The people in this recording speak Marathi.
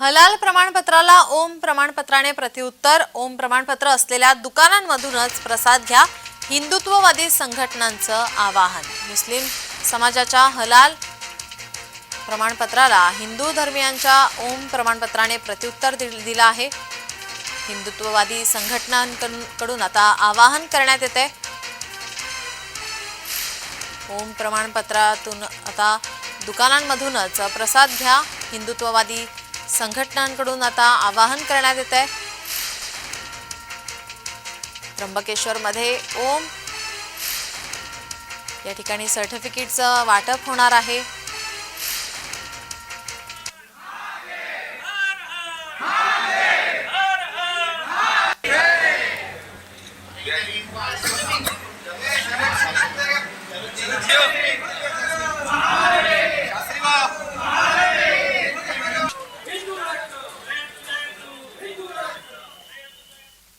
हलाल प्रमाणपत्राला ओम प्रमाणपत्राने प्रत्युत्तर. ओम प्रमाणपत्र असलेल्या दुकानांमधूनच प्रसाद घ्या. हिंदुत्ववादी संघटनांचं आवाहन. मुस्लिम समाजाच्या हलाल प्रमाणपत्राला हिंदू धर्मियांच्या ओम प्रमाणपत्राने प्रत्युत्तर दिलं आहे. हिंदुत्ववादी संघटनांकडून आता आवाहन करण्यात येते ओम प्रमाणपत्रातून आता दुकानांमधूनच प्रसाद घ्या. हिंदुत्ववादी संघटनांकडून आता आवाहन करण्यात येत आहे त्र्यंबकेश्वरमध्ये ओम. या ठिकाणी सर्टिफिकेटचं वाटप होणार आहे.